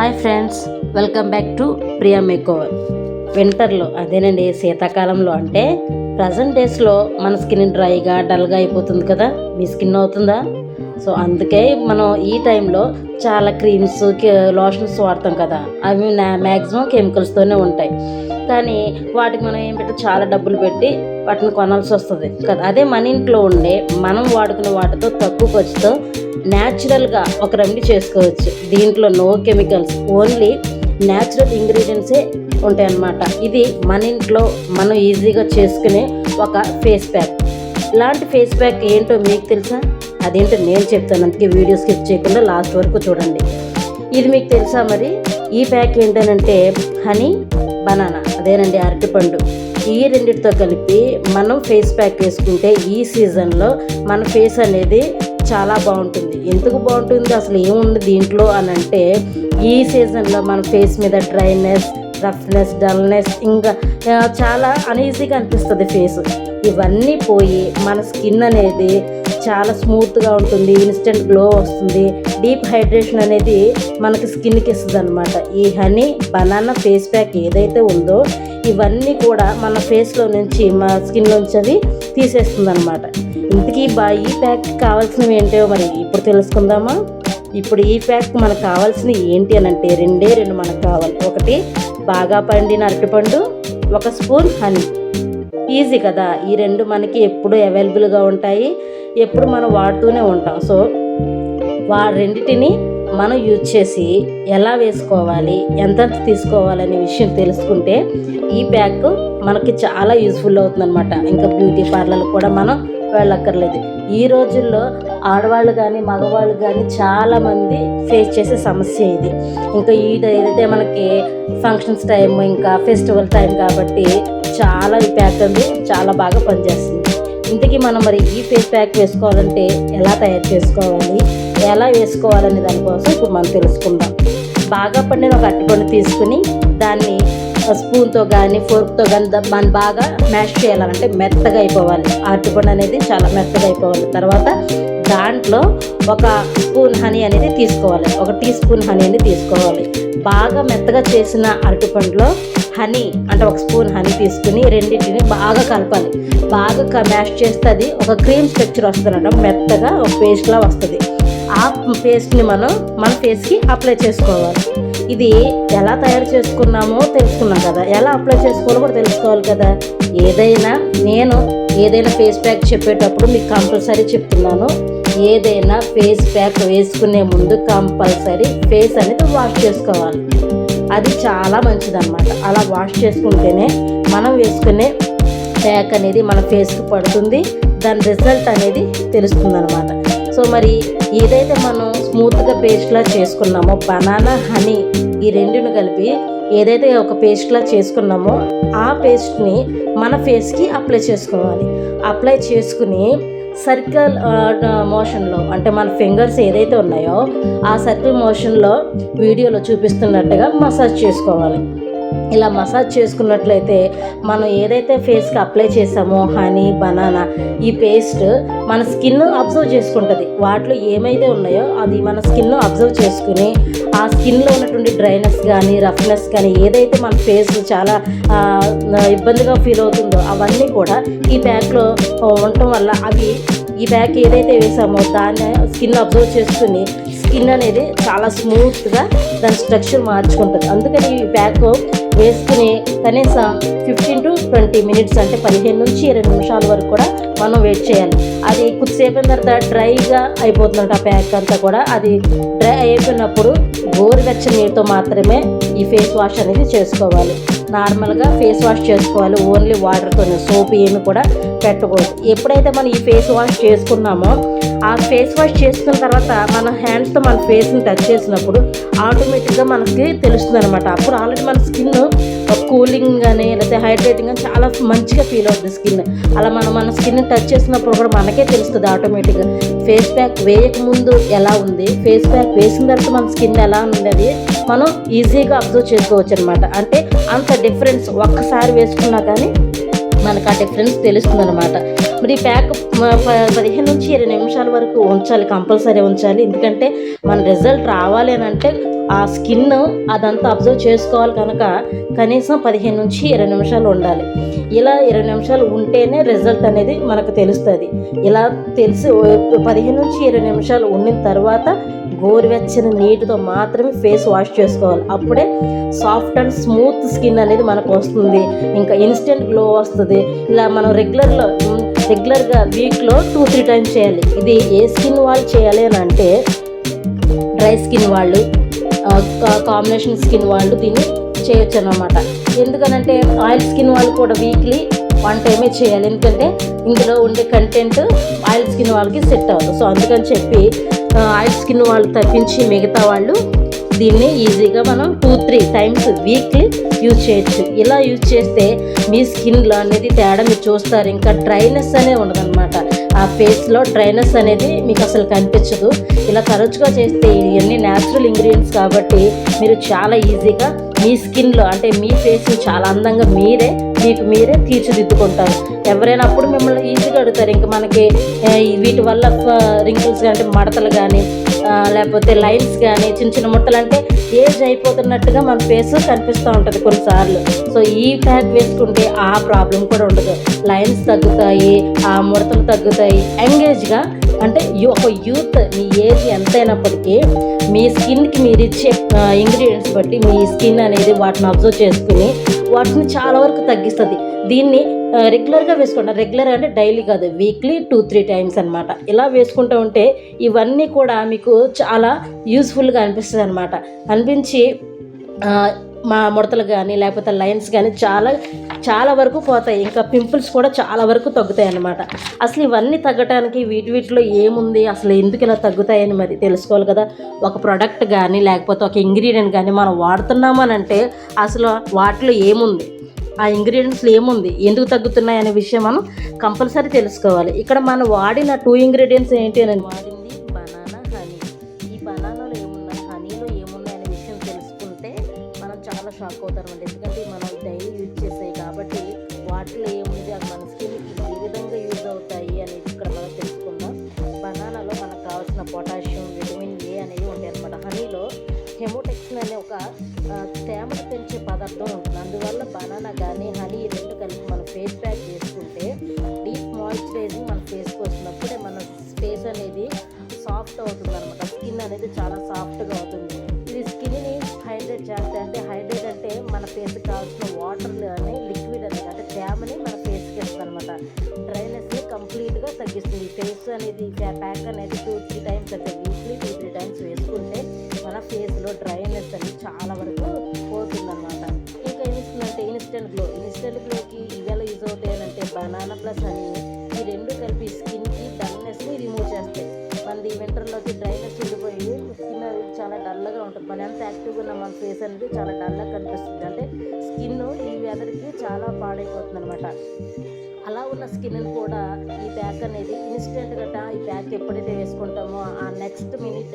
Hi friends welcome back to Priya makeover. వింటర్లో అదేనండి శీతాకాలంలో అంటే ప్రజెంట్ డేస్లో మన స్కిన్ డ్రైగా డల్గా అయిపోతుంది కదా మీ స్కిన్ అవుతుందా? సో అందుకే మనం ఈ టైంలో చాలా క్రీమ్స్ లోషన్స్ వాడతాం కదా అవి మ్యాక్సిమం కెమికల్స్తోనే ఉంటాయి. కానీ వాటికి మనం ఏం పెట్టి చాలా డబ్బులు పెట్టి వాటిని కొనాల్సి వస్తుంది కదా. అదే మన ఇంట్లో ఉండే మనం వాడుకునే వాటితో తక్కువ ఖర్చుతో న్యాచురల్గా ఒక రెమెడీ చేసుకోవచ్చు. దీంట్లో నో కెమికల్స్ ఓన్లీ న్యాచురల్ ఇంగ్రీడియంట్సే ఉంటాయి అన్నమాట ఇది మన ఇంట్లో మనం ఈజీగా చేసుకునే ఒక ఫేస్ ప్యాక్ ఇలాంటి ఫేస్ ప్యాక్ ఏంటో మీకు తెలుసా? అదేంటో నేను చెప్తాను. అందుకే వీడియో స్కిప్ చేయకుండా లాస్ట్ వరకు చూడండి. ఇది మీకు తెలుసా మరి? ఈ ప్యాక్ ఏంటనంటే హనీ బనానా అదేనండి అరటిపండు. ఈ రెండిటితో కలిపి మనం ఫేస్ ప్యాక్ వేసుకుంటే ఈ సీజన్లో మన ఫేస్ అనేది చాలా బాగుంటుంది. ఎందుకు బాగుంటుంది? అసలు ఏముంది దీంట్లో అని అంటే ఈ సీజన్లో మన ఫేస్ మీద డ్రైనెస్ రఫ్నెస్ డల్నెస్ ఇంకా చాలా అనీజీగా అనిపిస్తుంది ఫేస్. ఇవన్నీ పోయి మన స్కిన్ అనేది చాలా స్మూత్గా ఉంటుంది ఇన్స్టెంట్ గ్లో వస్తుంది. డీప్ హైడ్రేషన్ అనేది మనకి స్కిన్కి ఇస్తుంది అనమాట ఈ హనీ బనానా ఫేస్ ప్యాక్ ఏదైతే ఉందో ఇవన్నీ కూడా మన ఫేస్లో నుంచి మన స్కిన్ నుంచి తీసేస్తుంది అనమాట ఇంతకీ బా ఈ ప్యాక్ కావాల్సినవి ఏంటో మరి ఇప్పుడు తెలుసుకుందామా? ఇప్పుడు ఈ ప్యాక్ మనకు కావాల్సినవి ఏంటి అని అంటే రెండే రెండు మనకు కావాలి. ఒకటి బాగా పండిన అరటిపండు ఒక స్పూన్ హనీ. ఈజీ కదా. ఈ రెండు మనకి ఎప్పుడు అవైలబుల్గా ఉంటాయి. ఎప్పుడు మనం వాడుతూనే ఉంటాం. సో వా రెండిటిని మనం యూజ్ చేసి ఎలా వేసుకోవాలి ఎంతెంత తీసుకోవాలనే విషయం తెలుసుకుంటే ఈ ప్యాక్ మనకి చాలా యూస్ఫుల్ అవుతుందన్నమాట. ఇంకా బ్యూటీ పార్లర్ కూడా మనం వెళ్ళక్కర్లేదు. ఈ రోజుల్లో ఆడవాళ్ళు కానీ మగవాళ్ళు కానీ చాలామంది ఫేస్ చేసే సమస్య ఇది. ఇంకా ఇది ఏదైతే మనకి ఫంక్షన్స్ టైం ఇంకా ఫెస్టివల్ టైం కాబట్టి చాలా ఈ ప్యాక్ చాలా బాగా పనిచేస్తుంది. ఇంతకీ మనం మరి ఈ ఫేస్ ప్యాక్ వేసుకోవాలంటే ఎలా తయారు చేసుకోవాలి ఎలా వేసుకోవాలనే దానికోసం ఇప్పుడు మనం తెలుసుకుందాం. బాగా పండిన ఒక అరటిపండు తీసుకుని దాన్ని స్పూన్తో కానీ ఫోర్క్తో కానీ మనం బాగా మ్యాష్ చేయాలంటే మెత్తగా అయిపోవాలి. అరటిపండు అనేది చాలా మెత్తగా అయిపోవాలి. తర్వాత దాంట్లో ఒక స్పూన్ హనీ అనేది తీసుకోవాలి. ఒక టీ స్పూన్ హనీ అనేది తీసుకోవాలి. బాగా మెత్తగా చేసిన అరటిపండులో హనీ అంటే ఒక స్పూన్ హనీ తీసుకుని రెండింటిని బాగా కలపాలి. బాగా మ్యాష్ చేస్తే అది ఒక క్రీమ్ స్ట్రక్చర్ వస్తుంది మెత్తగా ఒక పేస్ట్లా వస్తుంది. ఆ పేస్ట్ని మనం మన ఫేస్కి అప్లై చేసుకోవాలి. ఇది ఎలా తయారు చేసుకున్నామో తెలుసుకున్నాం కదా. ఎలా అప్లై చేసుకోవాలో కూడా తెలుసుకోవాలి కదా. ఏదైనా నేను ఏదైనా ఫేస్ ప్యాక్ చెప్పేటప్పుడు మీకు కంపల్సరీ చెప్తున్నాను. ఏదైనా ఫేస్ ప్యాక్ వేసుకునే ముందు కంపల్సరీ ఫేస్ అనేది వాష్ చేసుకోవాలి. అది చాలా మంచిదన్నమాట. అలా వాష్ చేసుకుంటేనే మనం వేసుకునే ప్యాక్ అనేది మన ఫేస్కి పడుతుంది. దాని రిజల్ట్ అనేది తెలుస్తుంది అనమాట సో మరి ఏదైతే మనం స్మూత్గా పేస్ట్లా చేసుకున్నామో బనానా హనీ ఈ రెండును కలిపి ఏదైతే ఒక పేస్ట్లా చేసుకున్నామో ఆ పేస్ట్ని మన ఫేస్కి అప్లై చేసుకోవాలి. అప్లై చేసుకుని సర్కిల్ మోషన్లో అంటే మన ఫింగర్స్ ఏదైతే ఉన్నాయో ఆ సర్కిల్ మోషన్లో వీడియోలో చూపిస్తున్నట్టుగా మసాజ్ చేసుకోవాలి. ఇలా మసాజ్ చేసుకున్నట్లయితే మనం ఏదైతే ఫేస్కి అప్లై చేసామో హనీ బనానా ఈ పేస్ట్ మన స్కిన్ అబ్జర్వ్ చేసుకుంటుంది. వాటిలో ఏమైతే ఉన్నాయో అది మన స్కిన్ అబ్జర్వ్ చేసుకుని ఆ స్కిన్లో ఉన్నటువంటి డ్రైనెస్ కానీ రఫ్నెస్ కానీ ఏదైతే మన ఫేస్ చాలా ఇబ్బందిగా ఫీల్ అవుతుందో అవన్నీ కూడా ఈ ప్యాక్లో ఉండటం వల్ల అవి ఈ బ్యాగ్ ఏదైతే వేసామో దాన్ని స్కిన్ అబ్జర్వ్ చేసుకుని స్కిన్ అనేది చాలా స్మూత్గా దాని స్ట్రక్చర్ మార్చుకుంటుంది. అందుకని ఈ ప్యాక్ వేసుకుని కనీసం ఫిఫ్టీన్ టు ట్వంటీ మినిట్స్ అంటే పదిహేను నుంచి ఇరవై నిమిషాల వరకు కూడా మనం వెయిట్ చేయాలి. అది కొద్దిసేపు అయిన తర్వాత డ్రైగా అయిపోతుందంట ఆ ప్యాక్ అంతా కూడా. అది డ్రై అయిపోయినప్పుడు గోరువెచ్చని నీరుతో మాత్రమే ఈ ఫేస్ వాష్ అనేది చేసుకోవాలి. నార్మల్గా ఫేస్ వాష్ చేసుకోవాలి. ఓన్లీ వాటర్తో సోప్ ఏమి కూడా పెట్టకూడదు. ఎప్పుడైతే మనం ఈ ఫేస్ వాష్ చేసుకున్నామో ఆ ఫేస్ వాష్ చేసుకున్న తర్వాత మన హ్యాండ్స్తో మన ఫేస్ని టచ్ చేసినప్పుడు ఆటోమేటిక్గా మనకి తెలుస్తుంది అనమాట అప్పుడు ఆల్రెడీ మన స్కిన్ కూలింగ్ కానీ లేకపోతే హైడ్రేటింగ్ కానీ చాలా మంచిగా ఫీల్ అవుతుంది స్కిన్. అలా మనం మన స్కిన్ టచ్ చేసినప్పుడు కూడా మనకే తెలుస్తుంది ఆటోమేటిక్గా. ఫేస్ ప్యాక్ వేయకముందు ఎలా ఉంది ఫేస్ ప్యాక్ వేసిన తర్వాత మన స్కిన్ ఎలా ఉంది మనం ఈజీగా అబ్జర్వ్ చేసుకోవచ్చు అనమాట అంటే అంత డిఫరెన్స్ ఒక్కసారి వేసుకున్నా కానీ మనకు ఆ డిఫరెన్స్ తెలుస్తుంది అనమాట మరి ప్యాక్ పదిహేను నుంచి ఇరవై నిమిషాల వరకు ఉంచాలి కంపల్సరీ ఉంచాలి. ఎందుకంటే మన రిజల్ట్ రావాలి అని అంటే ఆ స్కిన్ అదంతా అబ్జర్వ్ చేసుకోవాలి కనుక కనీసం పదిహేను నుంచి ఇరవై నిమిషాలు ఉండాలి. ఇలా ఇరవై నిమిషాలు ఉంటేనే రిజల్ట్ అనేది మనకు తెలుస్తుంది. ఇలా తెలిసి పదిహేను నుంచి ఇరవై నిమిషాలు ఉండిన తర్వాత గోరువెచ్చని నీటితో మాత్రమే ఫేస్ వాష్ చేసుకోవాలి. అప్పుడే సాఫ్ట్ అండ్ స్మూత్ స్కిన్ అనేది మనకు వస్తుంది. ఇంకా ఇన్స్టెంట్ గ్లో వస్తుంది. ఇలా మనం రెగ్యులర్లో రెగ్యులర్గా వీక్లో టూ త్రీ టైమ్స్ చేయాలి. ఇది ఏ స్కిన్ వాళ్ళు చేయాలి అని అంటే డ్రై స్కిన్ వాళ్ళు కాంబినేషన్ స్కిన్ వాళ్ళు దీన్ని చేయొచ్చు అన్నమాట ఎందుకనంటే ఆయిల్ స్కిన్ వాళ్ళు కూడా వీక్లీ వన్ టైమే చేయాలి. ఎందుకంటే ఇందులో ఉండే కంటెంట్ ఆయిల్ స్కిన్ వాళ్ళకి సెట్ అవ్వదు. సో అందుకని చెప్పి ఆయిల్ స్కిన్ వాళ్ళు తప్పించి మిగతా వాళ్ళు దీన్ని ఈజీగా మనం two three times weekly use చేయొచ్చు. ఇలా యూజ్ చేస్తే మీ స్కిన్లో అనేది తేడా మీరు చూస్తారు. ఇంకా డ్రైనెస్ అనే ఉండదన్నమాట. ఆ ఫేస్లో డ్రైనెస్ అనేది మీకు అసలు కనిపించదు. ఇలా తరచుగా చేస్తే ఇవన్నీ న్యాచురల్ ఇంగ్రీడియంట్స్ కాబట్టి మీరు చాలా ఈజీగా మీ స్కిన్లో అంటే మీ ఫేస్ని చాలా అందంగా మీరే మీకు మీరే తీర్చిదిద్దుకుంటారు. ఎవరైనా అప్పుడు మిమ్మల్ని ఈజీగా అడుగుతారు. ఇంకా మనకి వీటి వల్ల రింకిల్స్ అంటే మడతలు కానీ లేకపోతే లైన్స్ కానీ చిన్న చిన్న ముట్టలు అంటే ఏజ్ అయిపోతున్నట్టుగా మన ఫేస్ కనిపిస్తూ ఉంటుంది కొన్నిసార్లు. సో ఈ ప్యాక్ వేసుకుంటే ఆ ప్రాబ్లం కూడా ఉండదు. లైన్స్ తగ్గుతాయి ఆ ముడతలు తగ్గుతాయి. ఎంగేజ్గా అంటే ఒక యూత్ మీ ఏజ్ ఎంతైనప్పటికీ మీ స్కిన్కి మీరు ఇచ్చే ఇంగ్రీడియంట్స్ బట్టి మీ స్కిన్ అనేది వాటిని అబ్జర్వ్ చేసుకుని వాటిని చాలా వరకు తగ్గిస్తుంది. దీన్ని రెగ్యులర్గా వేసుకోండి రెగ్యులర్ అంటే డైలీ కాదు వీక్లీ టూ త్రీ టైమ్స్ అనమాట ఇలా వేసుకుంటూ ఉంటే ఇవన్నీ కూడా మీకు చాలా యూస్ఫుల్గా అనిపిస్తుంది అనమాట అనిపించి మా ముడతలు కానీ లేకపోతే లైన్స్ కానీ చాలా చాలా వరకు పోతాయి. ఇంకా పింపుల్స్ కూడా చాలా వరకు తగ్గుతాయి అన్నమాట. అసలు ఇవన్నీ తగ్గటానికి వీటి వీటిలో ఏముంది? అసలు ఎందుకు ఇలా తగ్గుతాయని మరి తెలుసుకోవాలి కదా. ఒక ప్రోడక్ట్ కానీ లేకపోతే ఒక ఇంగ్రీడియంట్ కానీ మనం వాడుతున్నామని అంటే అసలు వాటిలో ఏముంది? ఆ ఇంగ్రీడియంట్స్లో ఏముంది? ఎందుకు తగ్గుతున్నాయి అనే విషయం మనం కంపల్సరీ తెలుసుకోవాలి. ఇక్కడ మనం వాడిన టూ ఇంగ్రీడియంట్స్ ఏంటి అని వాడింది బనానా హనీ ఈ బనానాలో ఏమున్నాయి హనీలో ఏమున్నాయి అనే విషయం తెలుసుకుంటే మనం చాలా షాక్ అవుతామండి. ఎందుకంటే మనం డైలీ యూజ్ చేసాయి కాబట్టి వాటిలో ఏముంది అది మన స్కిన్కి ఏ విధంగా యూజ్ అవుతాయి అనేది ఇక్కడ మనం తెలుసుకుందాం. బనానాలో మనకు కావాల్సిన పొటాషియం విటమిన్ ఏ అనేవి ఉంటాయి అనమాట హనీలో హెమోటెక్సిన్ అనే ఒక తేమను పెంచే పదార్థం ఉంటుంది. అందువల్ల బనానా కానీ హనీ ఈ రెండు కలిపి మనం ఫేస్ ప్యాక్ చేసుకుంటే డీప్ మాయిశ్చరైజింగ్ మన ఫేస్కి వచ్చినప్పుడే మన ఫేస్ అనేది సాఫ్ట్ అవుతుంది అనమాట స్కిన్ అనేది చాలా సాఫ్ట్గా అవుతుంది. ఇది స్కిన్ని హైడ్రేట్ చేస్తాయి అంటే హైడ్రేట్ అంటే మన ఫేస్కి కావాల్సిన వాటర్ అని లిక్విడ్ అనేది అంటే తేమని మన ఫేస్కి ఇస్తుంది అనమాట డ్రైనెస్ని కంప్లీట్గా తగ్గిస్తుంది. ఫేస్ అనేది ప్యాక్ అనేది టూ త్రీ టైమ్స్ అంటే వీక్లీ టూ త్రీ టైమ్స్ వేసుకుంటే మన ఫేస్లో డ్రైనెస్ అనేది చాలా వరకు పోతుందన్నమాట. ఇంకా ఏమిస్తుందంటే ఇన్స్టెంట్ గ్లో ఇన్స్టెంట్ గ్లోకి ఇవాళ యూజ్ అవుతాయి అంటే బనానా ప్లస్ హనీ ఈ రెండు కలిపి స్కిన్కి డల్నెస్ని రిమూవ్ చేస్తాయి. మనది వింటర్లోకి డ్రైనెస్ ఉండిపోయి స్కిన్ అనేది చాలా డల్గా ఉంటుంది. మన ఎంత యాక్టివ్గా ఉన్న మన ఫేస్ అనేది చాలా డల్గా కనిపిస్తుంది. అంటే స్కిన్ ఈ వెదర్కి చాలా పాడైపోతుంది అనమాట అలా ఉన్న స్కిన్ కూడా ఈ బ్యాగ్ అనేది ఇన్స్టెంట్ ఈ బ్యాగ్ ఎప్పుడైతే వేసుకుంటామో ఆ నెక్స్ట్ మినిట్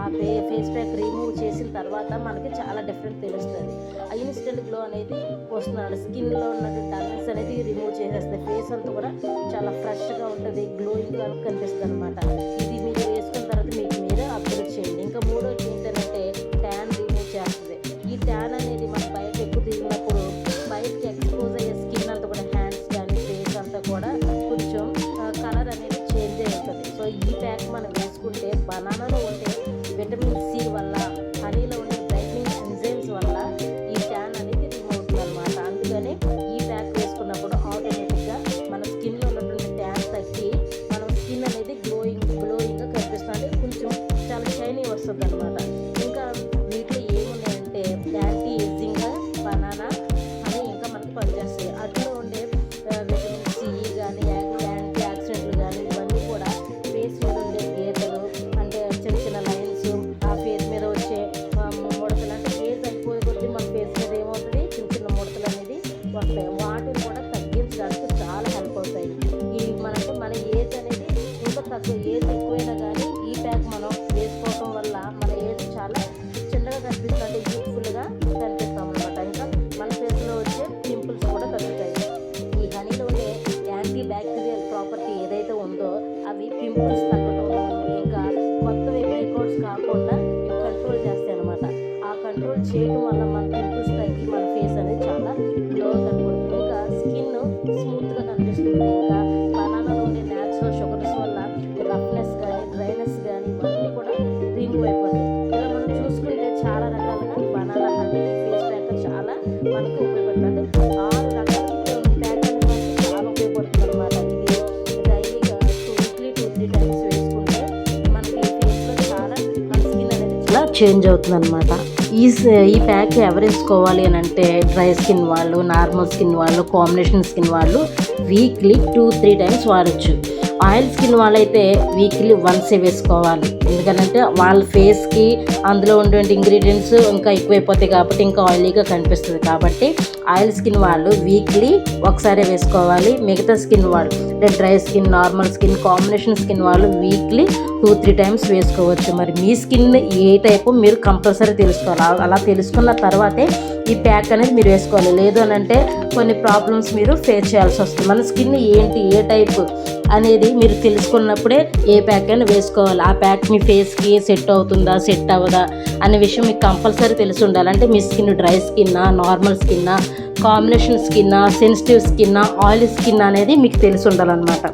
ఆ ఫే ఫేస్ ప్యాక్ రిమూవ్ చేసిన తర్వాత మనకి చాలా డిఫరెంట్ తెలుస్తుంది. ఆ ఇన్స్టెంట్ గ్లో అనేది వస్తున్నాడు. స్కిన్లో ఉన్న డల్నెస్ అనేది రిమూవ్ చేసేస్తుంది. ఫేస్ అంతా కూడా చాలా ఫ్రెష్గా ఉంటుంది గ్లోయింగ్గా కనిపిస్తుంది అనమాట ఇది కూడా కొంచెం కలర్ అనేది చేంజ్ అవుతుంది సో ఈ ప్యాక్ మనం వేసుకుంటే బనానాలో ఉండే విటమిన్ సి వల్ల Cần. చేంజ్ అవుతుంది అనమాట ఈ ఈ ప్యాక్ ఎవరు వేసుకోవాలి అని అంటే డ్రై స్కిన్ వాళ్ళు నార్మల్ స్కిన్ వాళ్ళు కాంబినేషన్ స్కిన్ వాళ్ళు వీక్లీ టూ త్రీ టైమ్స్ వాడచ్చు. ఆయిల్ స్కిన్ వాళ్ళైతే వీక్లీ వన్సే వేసుకోవాలి. ఎందుకంటే వాళ్ళ ఫేస్కి అందులో ఉండే ఇంగ్రీడియంట్స్ ఇంకా ఎక్కువైపోతాయి కాబట్టి ఇంకా ఆయిలీగా కనిపిస్తుంది. కాబట్టి ఆయిల్ స్కిన్ వాళ్ళు వీక్లీ ఒకసారి వేసుకోవాలి. మిగతా స్కిన్ వాళ్ళు అంటే dry skin normal skin combination skin వాళ్ళు వీక్లీ టూ త్రీ టైమ్స్ వేసుకోవచ్చు. మరి మీ స్కిన్ ఏ టైపు మీరు కంపల్సరీ తెలుసుకోవాలి. అలా- తెలుసుకున్న తర్వాతే ఈ ప్యాక్ అనేది మీరు వేసుకోవాలి. లేదు అని అంటే కొన్ని ప్రాబ్లమ్స్ మీరు ఫేస్ చేయాల్సి వస్తుంది. మన స్కిన్ ఏంటి ఏ టైప్ అనేది మీరు తెలుసుకున్నప్పుడే ఏ ప్యాక్ అయినా వేసుకోవాలి. ఆ ప్యాక్ మీ ఫేస్కి సెట్ అవుతుందా సెట్ అవ్వదా అనే విషయం మీకు కంపల్సరీ తెలిసి ఉండాలి. అంటే మీ స్కిన్ డ్రై స్కిన్నా నార్మల్ స్కిన్నా కాంబినేషన్ స్కిన్నా సెన్సిటివ్ స్కిన్నా ఆయిల్ స్కిన్ అనేది మీకు తెలిసి ఉండాలన్నమాట.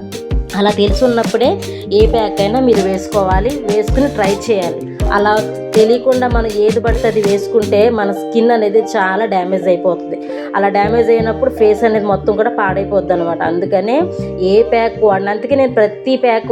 అలా తెలిసి ఉన్నప్పుడే ఏ ప్యాక్ అయినా మీరు వేసుకోవాలి. వేసుకుని ట్రై చేయాలి. అలా తెలియకుండా మనం ఏది పడితే అది వేసుకుంటే మన స్కిన్ అనేది చాలా డ్యామేజ్ అయిపోతుంది. అలా డ్యామేజ్ అయినప్పుడు ఫేస్ అనేది మొత్తం కూడా పాడైపోద్ది అనమాట అందుకనే ఏ ప్యాక్ వాడిన అందుకే నేను ప్రతి ప్యాక్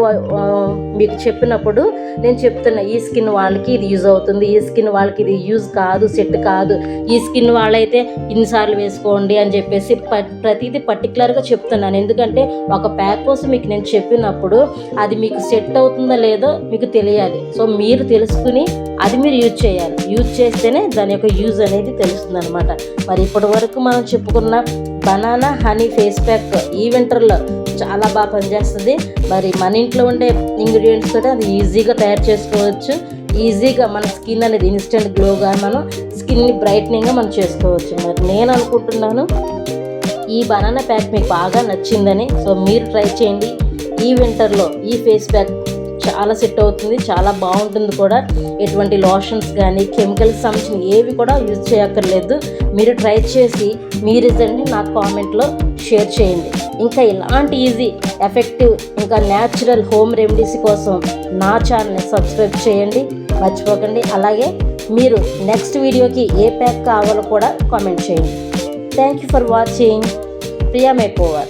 మీకు చెప్పినప్పుడు నేను చెప్తున్నా ఈ స్కిన్ వాళ్ళకి ఇది యూజ్ అవుతుంది ఈ స్కిన్ వాళ్ళకి ఇది యూజ్ కాదు సెట్ కాదు. ఈ స్కిన్ వాళ్ళైతే ఇన్నిసార్లు వేసుకోండి అని చెప్పేసి ప- ప్రతిదీ పర్టికులర్గా చెప్తున్నాను. ఎందుకంటే ఒక ప్యాక్ కోసం మీకు నేను చెప్పినప్పుడు అది మీకు సెట్ అవుతుందో లేదో మీకు తెలియాలి. సో మీరు తెలుసుకుని అది మీరు యూజ్ చేయాలి. యూజ్ చేస్తేనే దాని యొక్క యూజ్ అనేది తెలుస్తుంది అనమాట మరి ఇప్పటి వరకు మనం చెప్పుకున్న బనానా హనీ ఫేస్ ప్యాక్ ఈ వింటర్లో చాలా బాగా పనిచేస్తుంది. మరి మన ఇంట్లో ఉండే ఇంగ్రీడియంట్స్ తోటి అది ఈజీగా తయారు చేసుకోవచ్చు. ఈజీగా మన స్కిన్ అనేది ఇన్స్టెంట్ గ్లోగా మనం స్కిన్ని బ్రైట్నింగ్గా మనం చేసుకోవచ్చు. మరి నేను అనుకుంటున్నాను ఈ బనానా ప్యాక్ మీకు బాగా నచ్చిందని. సో మీరు ట్రై చేయండి. ఈ వింటర్లో ఈ ఫేస్ ప్యాక్ చాలా సెట్ అవుతుంది చాలా బాగుంటుంది కూడా. ఎటువంటి లోషన్స్ కానీ కెమికల్స్ సంబంధించిన ఏవి కూడా యూజ్ చేయక్కర్లేదు. మీరు ట్రై చేసి మీ రిజల్ట్ని నాకు కామెంట్లో షేర్ చేయండి. ఇంకా ఇలాంటి ఈజీ ఎఫెక్టివ్ ఇంకా న్యాచురల్ హోమ్ రెమెడీస్ కోసం నా ఛానల్ని సబ్స్క్రైబ్ చేయండి. మర్చిపోకండి. అలాగే మీరు నెక్స్ట్ వీడియోకి ఏ ప్యాక్ కావాలో కూడా కామెంట్ చేయండి. Thank you for watching Priya makeover